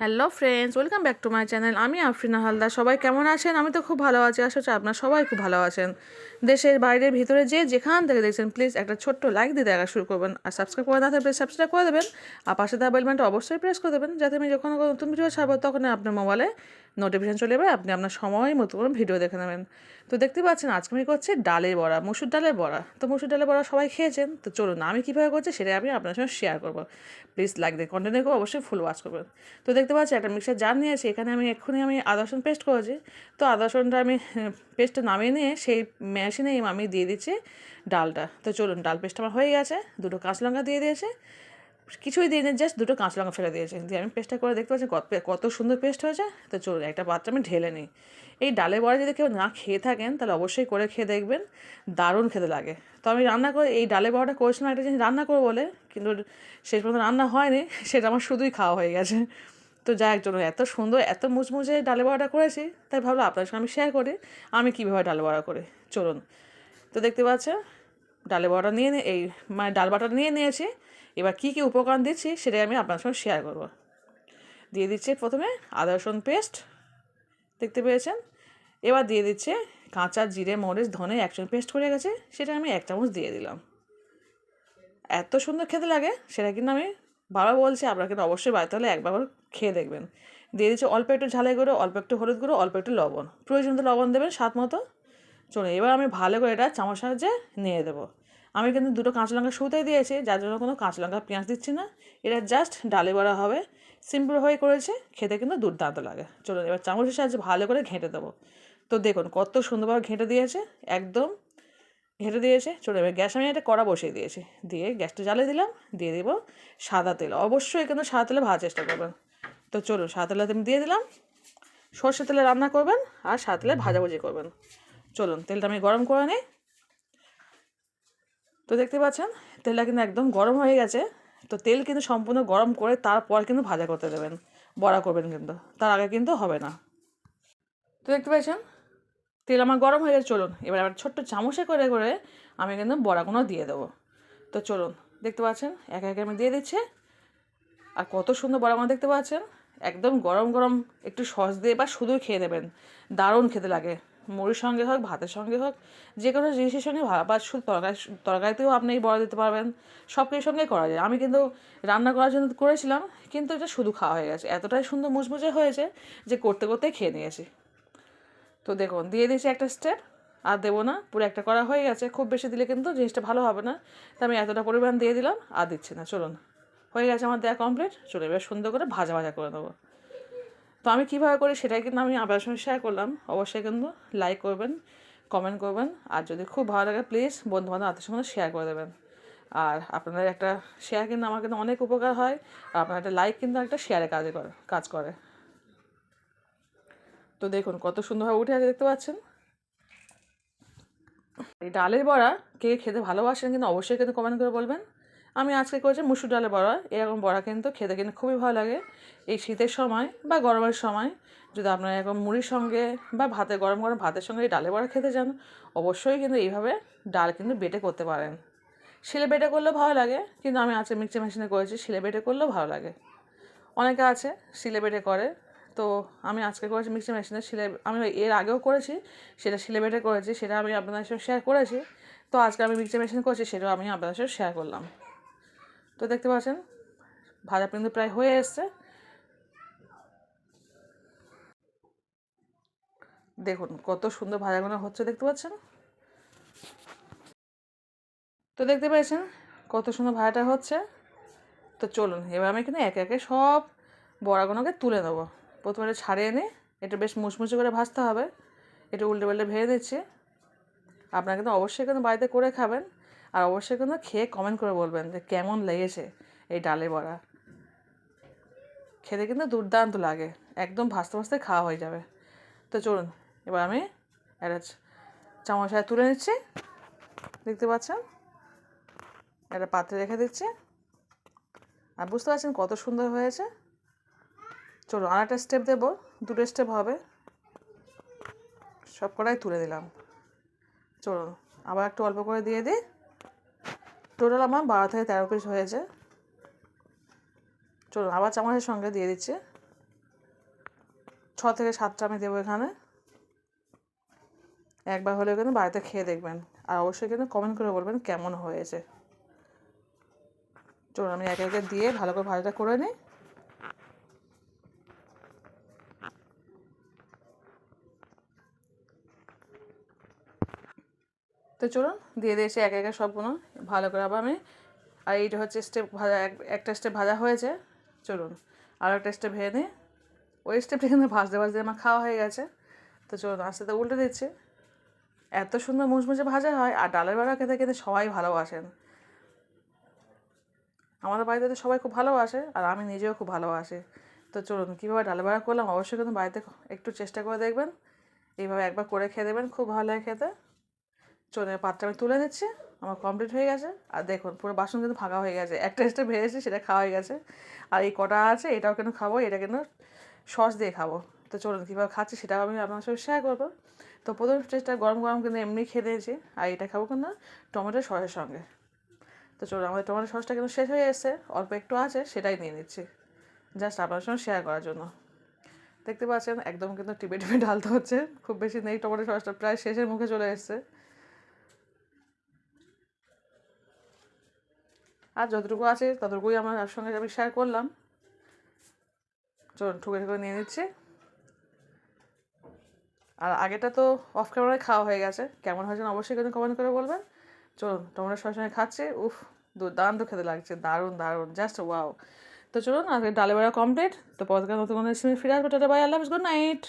Hello friends welcome back to my channel আমি আফরিনা হালদার। সবাই কেমন আছেন? আমি তো খুব ভালো আছি। আশা হচ্ছে আপনার সবাই খুব ভালো আছেন। দেশের বাইরের ভিতরে যে যেখান থেকে দেখছেন প্লিজ একটা ছোট্ট লাইক দিয়ে দেখা শুরু করবেন। আর সাবস্ক্রাইব করে না থাকলে সাবস্ক্রাইব করে দেবেন। আর পাশে দেওয়া বেলবানটা অবশ্যই প্রেস করে দেবেন, যাতে আমি যখন নতুন ভিডিও ছাড়বো, তখন আপনার মোবাইলে নোটিফিকেশন চলে যাবে আপনি আপনার সময় মতো করে ভিডিও দেখে নেবেন। তো দেখতে পাচ্ছেন, আজকে আমি করছি ডালের বড়া, মুসুর ডালের বড়া। তো মুসুর ডালের বড়া সবাই খেয়েছেন? তো চলুন, আমি কীভাবে করছি সেটা আমি আপনার সঙ্গে শেয়ার করব। প্লিজ লাইক দিয়ে কন্টিনিউ করে অবশ্যই ফুল ওয়াচ করবেন। তো দেখতে পাচ্ছি, একটা মিক্সার জার নিয়ে নিয়েছি এখানে আমি এক্ষুনি আমি আদা রসুন পেস্ট করেছি। তো আদা রসুনটা আমি পেস্টটা নামিয়ে নিয়ে সেই মেশিনে আমি দিয়ে দিচ্ছি ডালটা। তো চলুন, ডাল পেস্ট আমার হয়ে গেছে, দুটো কাঁচা লঙ্কা দিয়ে দিয়েছে। কিছুই দিয়ে নিয়ে জাস্ট দুটো কাঁচা লঙ্কা ফেলে দিয়েছে। দিয়ে আমি পেস্টটা করে দেখতে পাচ্ছি কত কত সুন্দর পেস্ট হয়েছে। তো চলুন, একটা পাত্র আমি ঢেলে নিই। এই ডালে বড়া যদি কেউ না খেয়ে থাকেন, তাহলে অবশ্যই করে খেয়ে দেখবেন, দারুণ খেতে লাগে। তো আমি রান্না করে, এই ডালে বড়াটা করেছিলাম, একটা জিনিস রান্না করব বলে, কিন্তু শেষ পর্যন্ত রান্না হয়নি, সেটা আমার শুধুই খাওয়া হয়ে গেছে। তো যাই একজন এত সুন্দর, এত মুচমুচে ডালে বড়াটা করেছি, তাই ভাবলো আপনার সঙ্গে আমি শেয়ার করি, আমি কীভাবে ডালে বড়া করি, চলুন। তো দেখতে পাচ্ছেন ডালে বড়া নিয়ে এই মানে ডাল বাটা নিয়ে নিয়েছি, এবার কী কী উপকরণ দিচ্ছি সেটাই আমি আপনার সঙ্গে শেয়ার করব। দিয়ে দিচ্ছে প্রথমে আদা, রসুন পেস্ট দেখতে পেয়েছেন? এবার দিয়ে দিচ্ছে কাঁচা, জিরে, মরিচ, ধনে একসঙ্গে পেস্ট করে গেছে, সেটা আমি এক চামচ দিয়ে দিলাম। এত সুন্দর খেতে লাগে, সেটা কিন্তু আমি বারবার বলছে, আপনারা কিন্তু অবশ্যই বাড়িতে হলে একবার খেয়ে দেখবেন। দিয়ে দিচ্ছে অল্প একটু ঝালাই গুঁড়ো, অল্প একটু হলুদ গুঁড়ো, অল্প একটু লবণ। প্রয়োজন তো লবণ দেবেন, স্বাদ মতো চলুন এবার আমি ভালো করে এটা চামচ সাহায্যে নিয়ে দেবো। আমি কিন্তু দুটো কাঁচা লঙ্কা শুতেই দিয়েছি, যার জন্য কোনো কাঁচা লঙ্কা পেঁয়াজ দিচ্ছি না। এটা জাস্ট ডালে বড়া হবে। সিম্পল হয়ে করেছে, খেতে কিন্তু দুর্দান্ত লাগে। চলুন, এবার চামচের সাহায্যে ভালো করে ঘেঁটে দেবো। তো দেখুন, কত সুন্দরভাবে ঘেঁটে দিয়েছে, একদম ঘেঁটে দিয়েছে চলে এবার গ্যাস আমি একটা কড়া বসিয়ে দিয়েছি। দিয়ে গ্যাসটা জ্বালিয়ে দিলাম, দিয়ে দেবো সাদা তেল। অবশ্যই কিন্তু সাদা তেলে ভাজার চেষ্টা করবেন। তো চলুন, সাদা তেলে আমি দিয়ে দিলাম। সর্ষে তেলে রান্না করবেন আর সাদা তেলে ভাজাভুজি করবেন। চলুন, তেলটা আমি গরম করে নিই। তো দেখতে পাচ্ছেন, তেলটা কিন্তু একদম গরম হয়ে গেছে। তো তেল কিন্তু সম্পূর্ণ গরম করে তারপর কিন্তু ভাজা করতে দেবেন। বড়া করবেন কিন্তু, তার আগে কিন্তু হবে না। তো দেখতে পাচ্ছেন তেল আমার গরম হয়ে গেছে, চলুন। এবার আবার ছোট্ট চামচে করে করে আমি কিন্তু বড়াগুলো দিয়ে দেবো। তো চলুন, দেখতে পাচ্ছেন? একে একে আমি দিয়ে দিচ্ছি। আর কত সুন্দর বড়াগুলো দেখতে পাচ্ছেন? একদম গরম গরম, একটু সস দিয়ে বা শুধু খেয়ে নেবেন। দারুণ খেতে লাগে। মুড়ির সঙ্গে হোক, ভাতের সঙ্গে হোক, যে কোনো জিনিসের সঙ্গে বা শুধু তরকারি, তরকারিতেও আপনি বড়া দিতে পারবেন। সব কিছুর সঙ্গে করা যায়। আমি কিন্তু রান্না করার জন্য করেছিলাম, কিন্তু এটা শুধু খাওয়া হয়ে গেছে। এতটাই সুন্দর মুচমুচে হয়েছে যে করতে করতে খেয়ে নিয়েছি। তো দেখুন, দিয়ে দিয়েছি একটা স্টেপ আর দেবো না, পুরো একটা করা হয়ে গেছে। খুব বেশি দিলে কিন্তু জিনিসটা ভালো হবে না। তো আমি এতটা পরিমাণ দিয়ে দিলাম, আর দিচ্ছি না, চলুন। হয়ে গেছে আমার দেওয়া কমপ্লিট চলে এবার সুন্দর করে ভাজা ভাজা করে নেব। তো আমি কীভাবে করি সেটাই কিন্তু আমি আপনার সঙ্গে শেয়ার করলাম। অবশ্যই কিন্তু লাইক করবেন কমেন্ট করবেন, আর যদি খুব ভালো লাগে প্লিজ বন্ধু বান্ধব আত্মীয় সঙ্গে শেয়ার করে দেবেন। আর আপনাদের একটা শেয়ার কিন্তু আমার কিন্তু অনেক উপকার হয়, আর আপনার একটা লাইক কিন্তু একটা শেয়ারে কাজে করে কাজ করে। তো দেখুন কত সুন্দরভাবে উঠে আছে, দেখতে পাচ্ছেন? এই ডালের বড়া, কে খেতে ভালোবাসেন কিন্তু অবশ্যই কিন্তু কমেন্ট করে বলবেন। আমি আজকে করেছি মুসুর ডালের বড়া, এরকম বড়া কিন্তু খেতে কিন্তু খুবই ভালো লাগে। এই শীতের সময় বা গরমের সময় যদি আপনারা এরকম মুড়ির সঙ্গে বা ভাতে, গরম গরম ভাতের সঙ্গে এই ডালের বড়া খেতে চান, অবশ্যই কিন্তু এইভাবে ডাল কিন্তু বেটে করতে পারেন। শিলে বেটে করলেও ভালো লাগে, কিন্তু আমি আজকে মিক্সি মেশিনে করেছি, শিলে বেটে করলেও ভালো লাগে। অনেকে আছে, শিলে বেটে করে তো আমি আজকে করেছি মিক্সি মেশিনে শিলে আমি এর আগেও করেছি, সেটা সিলেবেটে করেছি, সেটা আমি আপনাদের সাথে শেয়ার করেছি। তো আজকে আমি মিক্সি মেশিন করেছি, সেটাও আমি আপনাদের সাথে শেয়ার করলাম। তো দেখতে পাচ্ছেন, ভাজা কিন্তু প্রায় হয়ে এসছে। দেখুন, কত সুন্দর ভাজাগুলো হচ্ছে, দেখতে পাচ্ছেন? তো দেখতে পেয়েছেন কত সুন্দর ভাজাটা হচ্ছে। তো চলুন, এবার আমি কিন্তু একে একে সব বড়াগুলোকে তুলে নেব। প্রথমে এটা ছাড়িয়ে এনে এটা বেশ মুচমুচে করে ভাজতে হবে, এটা উল্টে পাল্টে ভেজে দিচ্ছি। আপনারা কিন্তু অবশ্যই কিন্তু বাড়িতে করে খাবেন আর অবশ্যই কিন্তু খেয়ে কমেন্ট করে বলবেন যে কেমন লেগেছে এই ডালে বড়া। খেতে কিন্তু দুর্দান্ত লাগে, একদম ভাসতে ভাসতে খাওয়া হয়ে যাবে। তো চলুন, এবার আমি একটা চামচায় তুলে নিচ্ছি, দেখতে পাচ্ছেন? একটা পাত্রে রেখে দিচ্ছি। আর বুঝতে পারছেন কত সুন্দর হয়েছে? চলুন আর একটা স্টেপ দেবো। দুটো স্টেপ হবে। সব কটাই তুলে দিলাম। চলুন আবার একটু অল্প করে দিয়ে দিই। টোটাল আমার বারো থেকে তেরো পিস হয়েছে। চলুন আবার চামচের সঙ্গে দিয়ে দিচ্ছি। ছ থেকে সাতটা আমি দেবো এখানে। একবার হলেও কিন্তু বাড়িতে খেয়ে দেখবেন। আর অবশ্যই কিন্তু কমেন্ট করে বলবেন কেমন হয়েছে। চলুন আমি একে একে দিয়ে ভালো করে ভাজাটা করে নিই। তো চলুন, দিয়ে দিয়েছি একে একে সবগুলো ভালো করে আবার আমি, আর এইটা হচ্ছে স্টেপ ভাজা একটা স্টেপ ভাজা হয়েছে, চলুন, আর একটা স্টেপ ভেজে নিই। ওই স্টেপটা কিন্তু ভাজতে ভাজতে আমার খাওয়া হয়ে গেছে। তো চলুন, আস্তে আস্তে উল্টে দিচ্ছি। এত সুন্দর মুচমুচে ভাজা হয়, আর ডালের বড়া খেতে খেতে সবাই ভালোবাসেন। আমাদের বাড়িতে তো সবাই খুব ভালোবাসে, আর আমি নিজেও খুব ভালোবাসি। তো চলুন, কীভাবে ডালের বড়া করলাম, অবশ্যই কিন্তু বাড়িতে একটু চেষ্টা করে দেখবেন। এইভাবে একবার করে খেয়ে দেবেন, খুব ভালো লাগে খেতে। চলুন এবার পাত্রটা আমি তুলে নিচ্ছি, আমার কমপ্লিট হয়ে গেছে। আর দেখুন, পুরো বাসন কিন্তু ফাঁকা হয়ে গেছে। একটা স্টেপ ভেজেছি, সেটা খাওয়া হয়ে গেছে। আর এই কটা আছে, এটাও কিন্তু খাব, এটা কিন্তু সস দিয়ে খাব। তো চলুন, কীভাবে খাচ্ছি সেটাও আমি আপনার সাথে শেয়ার করব। তো প্রথম স্টেজটা গরম গরম কিন্তু এমনি খেয়ে দিয়েছি আর এটা খাব কিন্তু টমেটো সসের সঙ্গে। তো চলুন, আমাদের টমেটো সসটা কিন্তু শেষ হয়ে এসছে, অল্প একটু আছে, সেটাই নিয়ে নিচ্ছি। জাস্ট আপনার সঙ্গে শেয়ার করার জন্য। দেখতে পাচ্ছেন, একদম কিন্তু টিপে টিপে ঢালতে হচ্ছে, খুব বেশি নেই, টমেটো সসটা প্রায় শেষের মুখে চলে এসছে। আর যতটুকু আছে ততটুকুই আমার সঙ্গে আমি শেয়ার করলাম। চলুন ঠুকে ঠুকে নিয়ে নিচ্ছি। আর আগেটা তো অফ ক্যামেরায় খাওয়া হয়ে গেছে। কেমন হয়েছে অবশ্যই কিন্তু কমেন্ট করে বলবেন। চলুন টমেটো সবার সঙ্গে খাচ্ছি। উফ, দুর্দান্ত খেতে লাগছে, দারুণ দারুণ জাস্ট ওয়াও তো চলুন আজকে ডালে বেড়া কমপ্লিট তো পরবর্তী নতুন কোনো ফিরে আসব। টাটা বাই আল্লাহ গুড নাইট